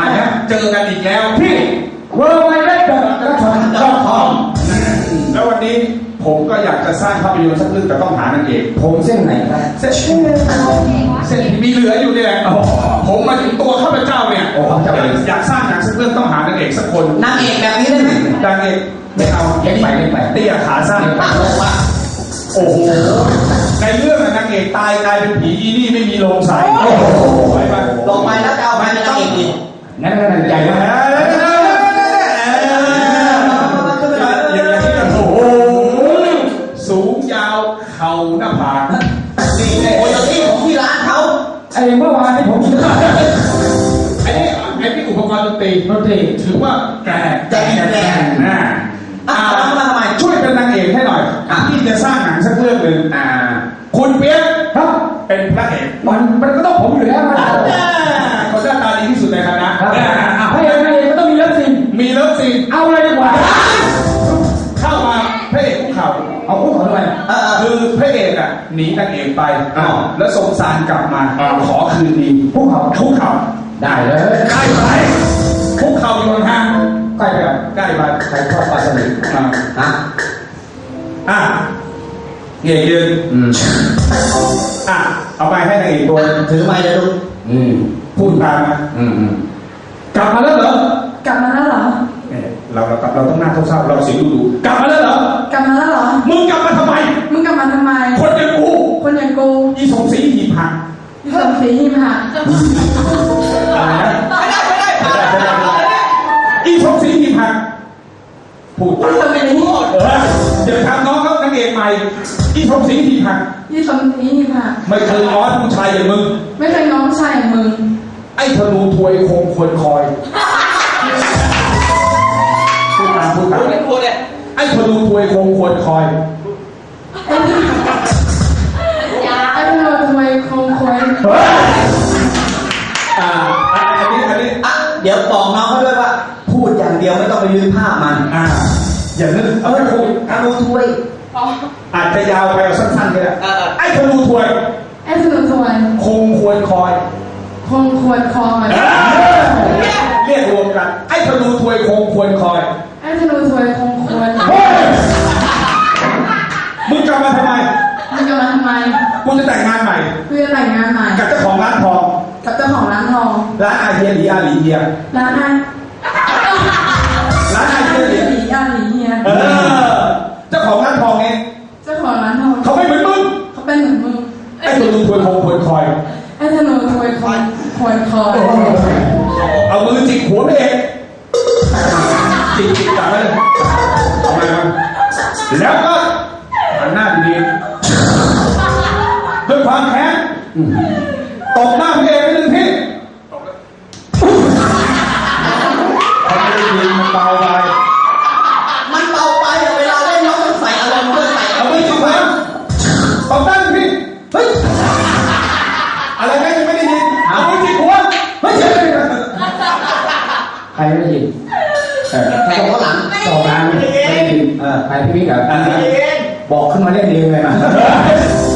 าแล้วเจอกันอีกแล้วที่ worldwide.com แล้ววันนี้ผมก็อยากจะสร้างภาพยนตร์สักเรื่องแต่ต้องหานางเอกผมเส้นไหนครับเส้นเส้นมีเหลืออยู่เนี่ยผมมาถึงตัวข้าพเจ้าเนี่ยอยากสร้างหนังสักเรื่องต้องหานางเอกสักคนนางเอกแบบนี้ได้ไหมนางเอกไม่เอาเล่นไปเล่นไปเตี้ยขาสั้นางโอ้โหในเรื่องนางเอกตายกลายเป็นผีอีนี่ไม่มีโรงใส่โอ้โหลงไปแล้วจะเอาไปนางเอกอีก นงั้นใหญ่เอมากออย่างนี้กันโอ้โหสูงยาวเข่าหน้าผากนี่โอ้ยที่ของที่ร้านเขาไอ้เมื่อวานที่ผมไอ้นี่ไอ้ที่อุปกรณ์ดนตรีดนตรีถือว่าแก่แจกแจกนะอะทำมาทำไมช่วยเป็นนางเอกให้หน่อยอะที่จะสร้างหนังสักเรื่องหนึ่งอ่า คุณเปียกครับเป็นพระเอกมันมันก็ต้องผมอยู่แล้วนะ ดีที่สุดในคณะครับอะอะพระเอกนางเอกก็ต้องมีเลิฟซีนมีเลิฟซีนเอาเลยดีกว่า เข้ามาพระเอกคุกเข่าเอาคู่เขาด้วยเออเออคือพระเอกอะหนีนางเอกไปอ้าวแล้วสงสารกลับมาอ้าวขอคืนดีคู่เขาคุกเข่าได้เลยใกล้ไปคุกเข่าอยู่ห่างใกล้ไปอะๆใกล้ไปใครชอบปลาสลิดอะฮะอะเงยยืนอืมอะเอาไปให้นางเอกตัวถือไม้เลยลูกอืม พูดตามนะอืมอืมกลับมาแล้วเหรอกลับมาแล้วเหรอเนี่ยเราเราเราต้องหน้าเศร้าๆเราเสียงดูๆกลับมาแล้วเหรอกลับมาแล้วเหรอมึงกลับมาทำไม มึงกลับมาทำไม คนอย่างกูคนอย่างกูอีสงสีหีบหักที่สมศรีหิมหาอะไรนะไม่ได้ไม่ได้ผ่านผ่านผ่านอีสงสีหีบหักพูดที่สมศรีเออเดี๋ยวทำน้องเขานางเอกใหม่อีสงสีหีบหักที่สมศรีหิมหาไม่เคยร้อนผู้ชายอย่างมึง ไม่เคยน้องชายอย่างมึงไอ้ธนูถวยคงควรคอยพูดตามพูดตามไม่พูดเลยไอ้ธนูถวยคงควรคอยไอ้ที่ไอ้ที่เราทำไมคงคอยเฮ้ยอ่าอันนี้อันนี้อะเดี๋ยวบอกน้องเขาด้วยว่า พูดอย่างเดียวไม่ต้องไปยืนภาพมันอ่าอย่านึกเอาแค่พูดอารูถ้วยอาจจะยาวไปเอาสั้นๆก็ได้เออเออไอ้ธนูถวยไอ้สนุกสวยคงควรคอย คงควรคอยเออเรียกรวมกัน ไอ้ธนูถวยคงควรคอย ไอ้สนุกสวยคงควรเฮ้ยมึงกลับมาทำไม มึงจะมาทำไม กูจะแต่งงานใหม่ กูจะแต่งงานใหม่ กับเจ้าของร้านทอง กับเจ้าของร้านทอง ร้านอาเฮียหลีอาหลีเฮีย ร้านอาร้านอาเฮียหลีหลีอาหลีเฮีย เออ เจ้าของร้าน หัวพระเองจิกจิกจับไว้เลยทำไมามาแล้วก็หันหน้าดีๆด้วยความแค้นตบหน้าพร รไม่ได้ยินเออแข่งเขาหลังสองล้านไม่ได้ยินเออใครพี่บิ๊กกับอ่าบอกขึ้นมาเล่นเองเลยนะเ